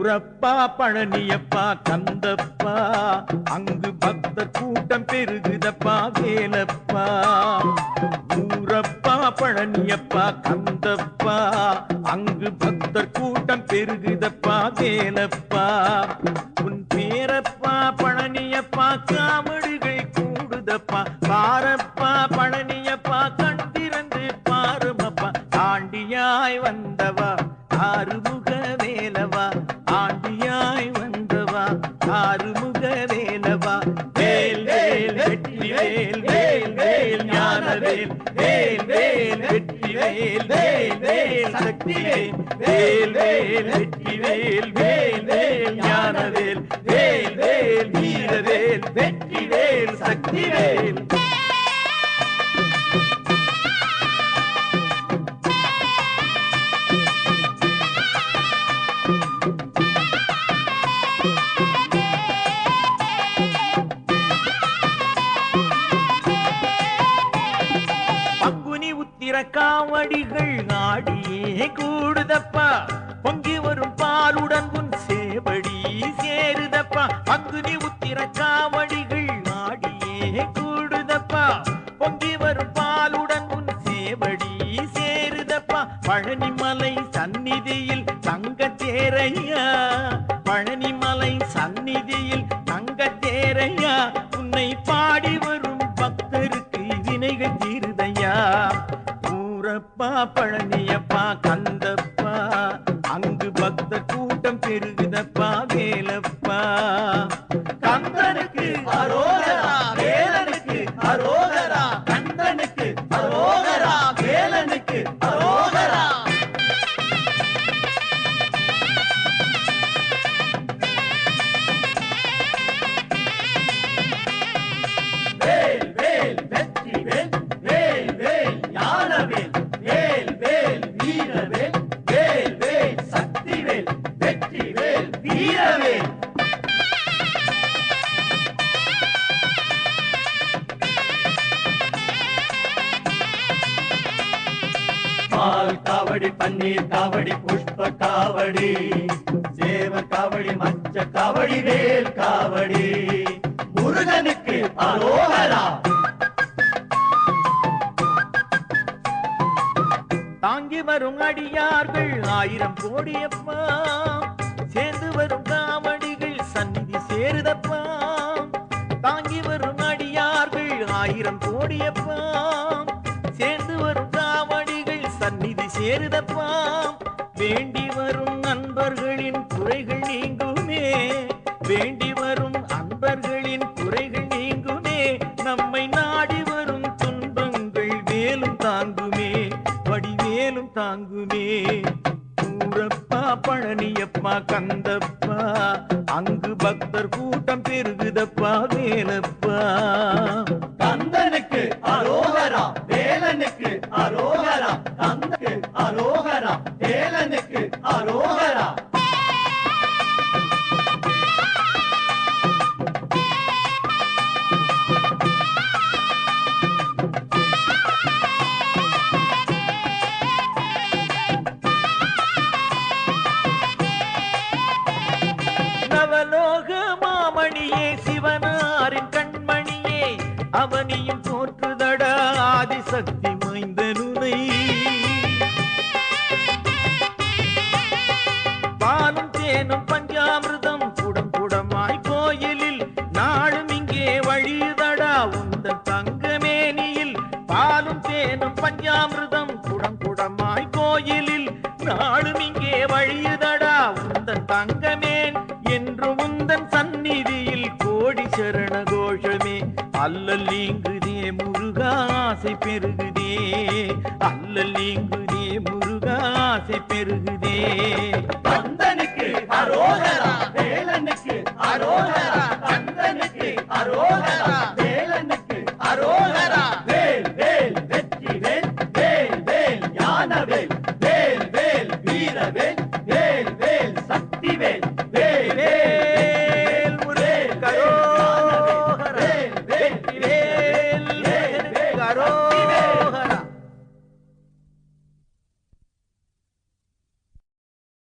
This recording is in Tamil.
சூரப்பா பழனியப்பா கந்தப்பா. அங்கு பக்தர் கூட்டம் பெருகுதப்பா வேலப்பா. சூரப்பா பழனியப்பா கந்தப்பா. அங்கு பக்தர் கூட்டம் பெருகுதப்பா வேலப்பா. உன் பேரப்பா பழனியப்பா காமடுகை கூடுதப்பா. பாரப்பா ஆண்டியாய் வந்தவா ஆறுமுக வேலவா வேல் வேல் வெற்றி வேல் வேல் வேல் ஞான வேல் வேல் வேல் வெற்றி வேல் வேல் வேல் சக்தி வேல் வேல் வேல் வெற்றி வேல் வேல் வேல் ஞான வேல் வேல் வேல் வீர வேல் வெற்றி வேல் சக்தி வேல் பங்குனி உத்திர காவடிகள் ஆடியே கூடுதப்பா. பொங்கி வரும் பாலுடன் உன் சேவடி சேருதப்பா. பங்குனி உத்திர காவடிகள் ஆடியே கூடுதப்பா. பொங்கி வரும் பாலுடன் உன் சேவடி சேருதப்பா. பழனி சந்நிதியில் தங்க தேரையா உன்னை பாடி வரும் பக்தருக்கு வினைகள் தீருதையா? ஊரப்பா பழனியப்பா பால் காவடி பன்னீர் காவடி புஷ்ப காவடி. சேவ காவடி மச்ச காவடி வேல் காவடி. முருகனுக்கு அரோகரா. தாங்கி வரும் அடியார்கள் ஆயிரம் கோடியப்பா. சேர்ந்து வரும் காவடிகள் சந்நிதி சேருதப்பா. தாங்கி வரும் அடியார்கள் ஆயிரம் கோடியப்பா. சந்நிதி வேண்டி வரும் நண்பர்களின் குறைகள் நீங்குமே. வேண்டி வரும் அன்பர்களின் குறைகள் நீங்குமே. நம்மை நாடி வரும் துன்பங்கள் வேலும் தாங்குமே. வடிவேலும் தாங்குமே. ஊரப்பா பழனியப்பா கந்தப்பா. அங்கு பக்தர் கூட்டம் பெருகுதப்பா வேலப்பா. கந்தனுக்கு அரோகரா வேலனுக்கு அரோகரா. அரோகரா. நவலோக மாமணியே சிவனாரின் கண்மணியே அவனியும் போர் பாலும் தேனும் பஞ்சாமிர்தம் குடம் குடமாய் கோயிலில் நாளும் இங்கே வழியுதடா. உந்தன் தங்கமேன் என்று உந்தன் சந்நிதியில் கோடி சரண கோஷமே அல்லல் நீங்குதே முருகா ஆசை பெருகுதே. அல்லல் நீங்குதே முருகா ஆசை பெருகுதே. கந்தனுக்கு அரோகரா.